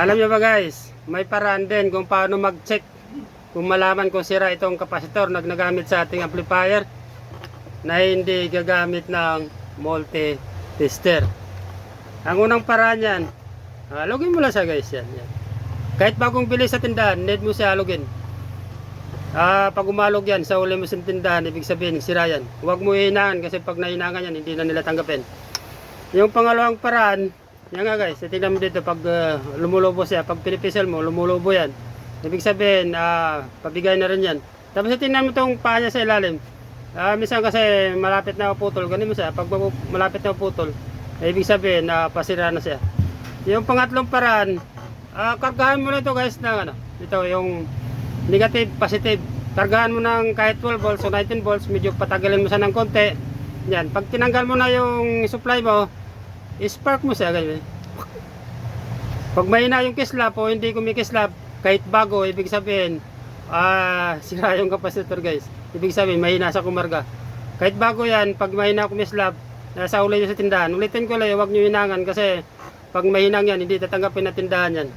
Alam niyo ba guys, may paraan din kung paano mag-check kung malaman kung sira itong kapasitor na nagamit sa ating amplifier na hindi gagamit ng multi-tester. Ang unang paraan yan, ah, login mo lang siya guys yan. yan. Kahit bagong bili sa tindahan, need mo siya login. Ah, pag umalog yan sa uli mo sa tindahan, ibig sabihin sira yan. Huwag mo hinangan kasi pag nahinangan yan, hindi na nila tanggapin. Yung pangalawang paraan, yan nga guys, tingnan mo dito pag uh, lumulobo siya, pag pinipisel mo, lumulobo yan. Ibig sabihin, ah, pabigay na rin yan. Tapos tingnan mo itong paa niya sa ilalim. Ah, minsan kasi malapit na putol, ganun mo siya, pag malapit na putol, eh, ibig sabihin, na pasira na siya. Yung pangatlong paraan, ah, kargahan mo na ito guys ng ano, ito yung negative, positive. Kargahan mo ng kahit 12 volts o 19 volts, medyo patagalin mo siya ng konti. Yan, pag tinanggal mo na yung supply mo, spark mo siya ganyan. Pag mahina yung kislap o hindi kumikislap, kahit bago, ibig sabihin, ah, sira yung kapasitor guys. Ibig sabihin, mahina sa kumarga. Kahit bago yan, pag mahina kumislap, nasa ulay nyo sa tindahan, ulitin ko lang, huwag nyo hinangan kasi pag mahinang yan, hindi tatanggapin na tindahan yan.